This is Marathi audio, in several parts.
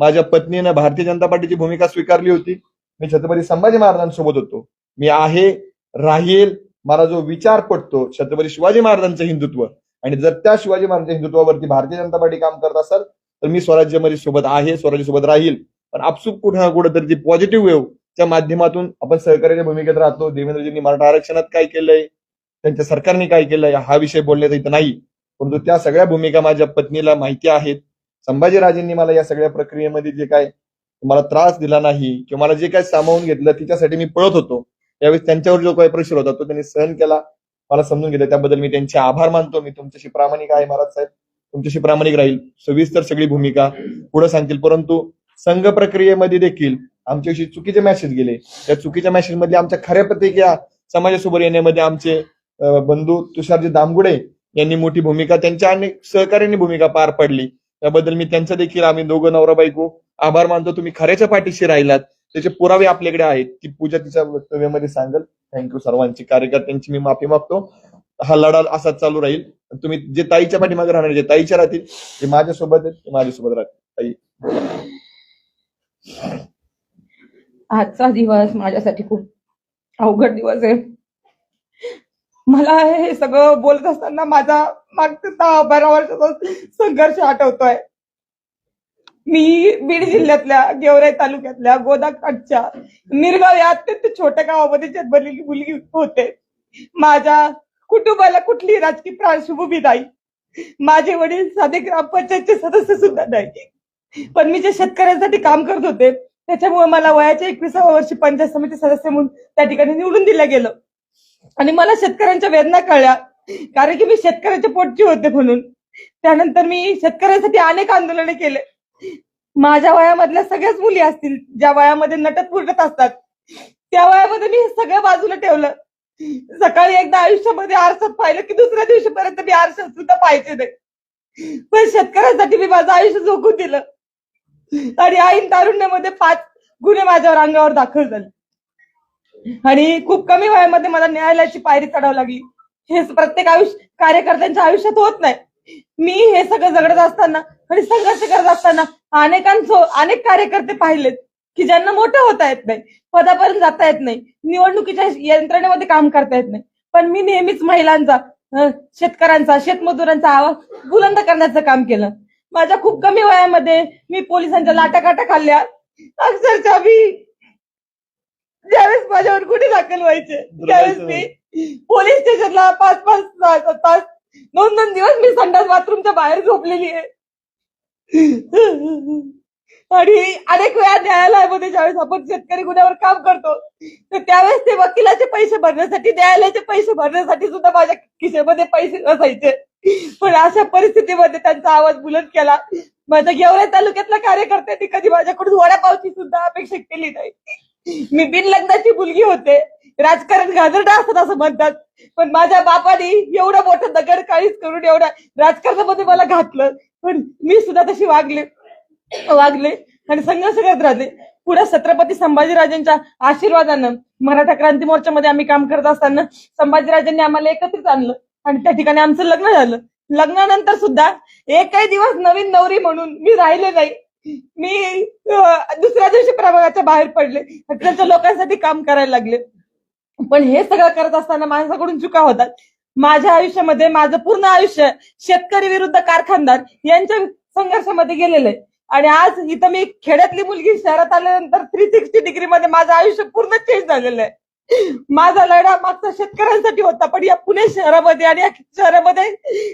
माझ्या पत्नीनं भारतीय जनता पार्टीची भूमिका स्वीकारली होती. मी छत्रपती संभाजी महाराजांसोबत होतो. मी आहे राहील मला जो विचार पटतो छत्रपती शिवाजी महाराजांचं हिंदुत्व. आणि जर त्या शिवाजी महाराजांच्या हिंदुत्वावरती भारतीय जनता पार्टी काम करत असाल तर मी स्वराज्यामध्ये सोबत आहे स्वराज्यासोबत राहील. पण आपसूक कुठं ना कुठं तरी ती पॉझिटिव्ह वेव्ह च्या माध्यमातून आपण सहकार्याच्या भूमिकेत राहतो. देवेंद्रजींनी मराठा आरक्षणात काय केलंय? त्यांच्या सरकारने काय केलंय? हा विषय बोलण्याचा इथं नाही. परंतु त्या सगळ्या भूमिका माझ्या पत्नीला माहिती आहेत. संभाजीराजेंनी मला या सगळ्या प्रक्रियेमध्ये जे काय मला त्रास दिला नाही किंवा मला जे काय सामावून घेतलं तिच्यासाठी मी पळत होतो त्यावेळेस त्यांच्यावर जो काही प्रेशर होता तो त्यांनी सहन केला. मला समजून घेतलं त्याबद्दल मी त्यांचे आभार मानतो. मी तुमच्याशी प्रामाणिक आहे महाराज साहेब. तुमच्याशी प्रामाणिक राहील. सविस्तर सगळी भूमिका पुढे सांगतील. परंतु संघ प्रक्रियेमध्ये देखील आमच्याविषयी चुकीचे मॅसेज गेले. त्या चुकीच्या मेसेजमध्ये आमच्या खऱ्या प्रतिक्रिया समाजासमोर येण्यामध्ये आमचे बंधू तुषारजी दामगुडे यांनी मोठी भूमिका त्यांच्या अनेक सहकार्याने भूमिका पार पडली. त्याबद्दल मी त्यांचं देखील आम्ही दोघं नवरा बायको आभार मानतो. तुम्ही खऱ्याच्या पाठीशी राहिलात. त्याचे पुरावे आपल्याकडे आहेत ती पूजा तिच्या वक्तव्यामध्ये सांगेल. थँक्यू सर्वांची. कार्यकर्त्यांची मी माफी मागतो. हा लढा असाच चालू राहील. तुम्ही जे ताईच्या पाठीमागे राहणार जे ताईच्या राहतील ते माझ्यासोबत आहेत ते माझ्यासोबत राहतील. ताई. आजचा दिवस माझ्यासाठी खूप अवघड दिवस आहे. मला हे सगळं बोलत असताना माझा मागच्या दहा बारा वर्षाचा संघर्ष आठवतोय. मी बीड जिल्ह्यातल्या गेवराई तालुक्यातल्या गोदाकाठच्या मिरगाव या अत्यंत छोट्या गावामध्ये जन्मलेली मुलगी होते. माझ्या कुटुंबाला कुठलीही राजकीय पार्श्वभूमी नाही माझे वडील साधे ग्रामपंचायतचे सदस्य सुद्धा नाही पण मी जे शेतकऱ्यांसाठी काम करत होते त्याच्यामुळे मला वयाच्या एकविसाव्या वर्षी पंचायत समिती सदस्य म्हणून त्या ठिकाणी निवडून दिलं गेलं. आणि मला शेतकऱ्यांच्या वेदना कळल्या. कारण की मी शेतकऱ्याच्या पोटची होते म्हणून. त्यानंतर मी शेतकऱ्यांसाठी अनेक आंदोलने केले. माझ्या वयामधल्या सगळ्याच मुली असतील ज्या वयामध्ये नटत फुटत असतात त्या वयामध्ये मी हे सगळं बाजूला ठेवलं. सकाळी एकदा आयुष्यामध्ये आरसात पाहिलं की दुसऱ्या दिवशीपर्यंत मी आरशात सुद्धा पाहायचे नाही. पण शेतकऱ्यांसाठी मी माझं आयुष्य झोकून दिलं. आणि आईन तारुण्यामध्ये पाच गुन्हे माझ्यावर अंगावर दाखल झाले. आणि खूप कमी वयामध्ये मला न्यायालयाची पायरी चढावं लागली. हे प्रत्येक आयुष्य कार्यकर्त्यांच्या आयुष्यात होत नाही. मी हे सगळं झगडत असताना आणि संघर्ष करत असताना अनेकांचं अनेक कार्यकर्ते पाहिलेत की ज्यांना मोठं होता येत नाही पदापर्यंत जाता येत नाही निवडणुकीच्या यंत्रणेमध्ये काम करता येत नाही. पण मी नेहमीच महिलांचा शेतकऱ्यांचा शेतमजुरांचा आवाज बुलंद करण्याचं काम केलं. माझ्या खूप कमी वयामध्ये मी पोलिसांच्या लाटाकाटा खाल्ल्या. अक्षरशः गुन्हे दाखल व्हायचे? त्यावेळेस मी पोलीस स्टेशनला पाच पाच तास दोन दोन दिवस मी संडास बाथरूमच्या बाहेर झोपलेली आहे. आणि अनेक वेळा न्यायालयामध्ये ज्यावेळेस आपण शेतकरी गुन्ह्यावर काम करतो तर त्यावेळेस ते वकिलाचे पैसे भरण्यासाठी न्यायालयाचे पैसे भरण्यासाठी सुद्धा माझ्या खिशेमध्ये पैसे नसायचे. पण अशा परिस्थितीमध्ये त्यांचा आवाज बुलंद केला. माझ्या गेवरा तालुक्यातल्या कार्यकर्त्यांनी कधी माझ्याकडून वडापावची सुद्धा अपेक्षा केली नाही. मी बिनलग्नाची मुलगी होते. राजकारण घाणेरडं असत असं म्हणतात. पण माझ्या बापाने एवढं मोठं दगड काळीच करून एवढ्या राजकारणामध्ये मला घातलं. पण मी सुद्धा तशी वागले वागले आणि संघर्ष करत राहते. पुढे छत्रपती संभाजीराजांच्या आशीर्वादानं मराठा क्रांती मोर्चामध्ये आम्ही काम करत असताना संभाजीराजांनी आम्हाला एकत्रित आणलं आणि त्या ठिकाणी आमचं लग्न झालं. लग्नानंतर सुद्धा एकही दिवस नवीन नवरी म्हणून मी राहिले नाही. मी दुसऱ्या दिवशी प्रभागाच्या बाहेर पडले. त्यांच्या लोकांसाठी काम करायला लागले. पण हे सगळं करत असताना माणसाकडून चुका होतात. माझ्या आयुष्यामध्ये माझं पूर्ण आयुष्य शेतकरी विरुद्ध कारखानदार यांच्या संघर्षामध्ये गेलेलं आहे. आणि आज इथं मी खेड्यातली मुलगी शहरात आल्यानंतर थ्री सिक्स्टी डिग्री मध्ये माझं आयुष्य पूर्ण चेंज झालेलं आहे. माझा लढा मागचा शेतकऱ्यांसाठी होता पण या पुणे शहरामध्ये आणि या शहरामध्ये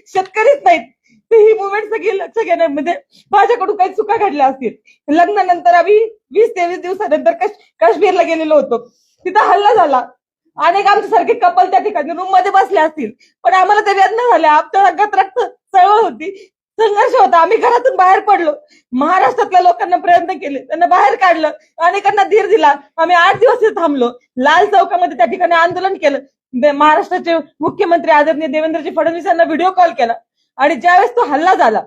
शेतकरीच नाहीत. तर ही मुवमेंट सगळी लक्ष माझ्याकडून काही चुका घडल्या असतील. लग्नानंतर आम्ही वीस तेवीस दिवसानंतर काश्मीरला गेलेलो होतो. तिथं हल्ला झाला. अनेक आमच्यासारखे कपल त्या ठिकाणी रूममध्ये बसले असतील. पण आम्हाला ते वेदना झाल्या आमच्या रंगात रक्त चळवळ होती. संघर्ष होता. आम्ही घरातून बाहेर पडलो. महाराष्ट्रातल्या लोकांना प्रयत्न केले. त्यांना बाहेर काढलं. अनेकांना धीर दिला. आम्ही आठ दिवस थांबलो. लाल चौकामध्ये त्या ठिकाणी आंदोलन केलं. महाराष्ट्राचे मुख्यमंत्री आदरणीय देवेंद्रजी फडणवीस यांना व्हिडिओ कॉल केला. आणि ज्यावेळेस तो हल्ला झाला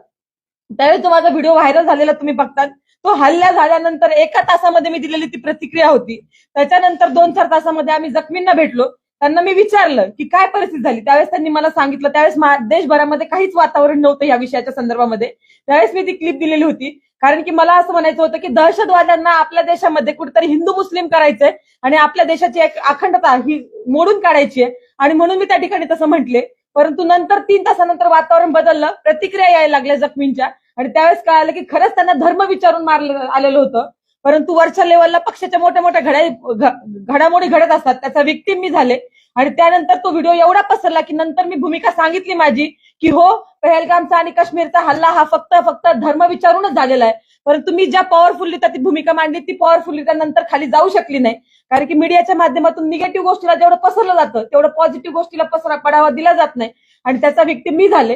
त्यावेळेस तो माझा व्हिडिओ व्हायरल झालेला तुम्ही बघतात तो हल्ला झाल्यानंतर एका तासामध्ये मी दिलेली ती प्रतिक्रिया होती. त्याच्यानंतर दोन चार तासामध्ये आम्ही जखमींना भेटलो. त्यांना मी विचारलं की काय परिस्थिती झाली? त्यावेळेस त्यांनी मला सांगितलं त्यावेळेस देशभरामध्ये काहीच वातावरण नव्हतं या विषयाच्या संदर्भामध्ये. त्यावेळेस मी ती क्लिप दिलेली होती. कारण की मला असं म्हणायचं होतं की दहशतवाद्यांना आपल्या देशामध्ये कुठेतरी हिंदू मुस्लिम करायचंय आणि आपल्या देशाची एक अखंडता ही मोडून काढायची आहे आणि म्हणून मी त्या ठिकाणी तसं म्हटले. परंतु नंतर तीन तासानंतर वातावरण बदललं प्रतिक्रिया यायला लागल्या जखमींच्या. आणि त्यावेळेस कळालं की खरंच त्यांना धर्म विचारून मारलं आलेलं होतं. परंतु वरच्या लेवलला पक्षाच्या मोठ्या मोठ्या घड्या घडामोडी घडत असतात. त्याचा विक्टीम मी झाले. आणि त्यानंतर तो व्हिडिओ एवढा पसरला की नंतर मी भूमिका सांगितली माझी की हो पहलगामचा आणि काश्मीरचा हल्ला हा फक्त फक्त धर्म विचारूनच झालेला आहे. परंतु मी ज्या पॉवरफुली ती भूमिका मांडली ती पॉवरफुली नंतर खाली जाऊ शकली नाही. कारण की मीडियाच्या माध्यमातून निगेटिव्ह गोष्टीला जेवढं पसरलं जातं तेवढं पॉझिटिव्ह गोष्टीला पसरा पडावा दिला जात नाही. आणि त्याचा व्यक्ती मी झाले.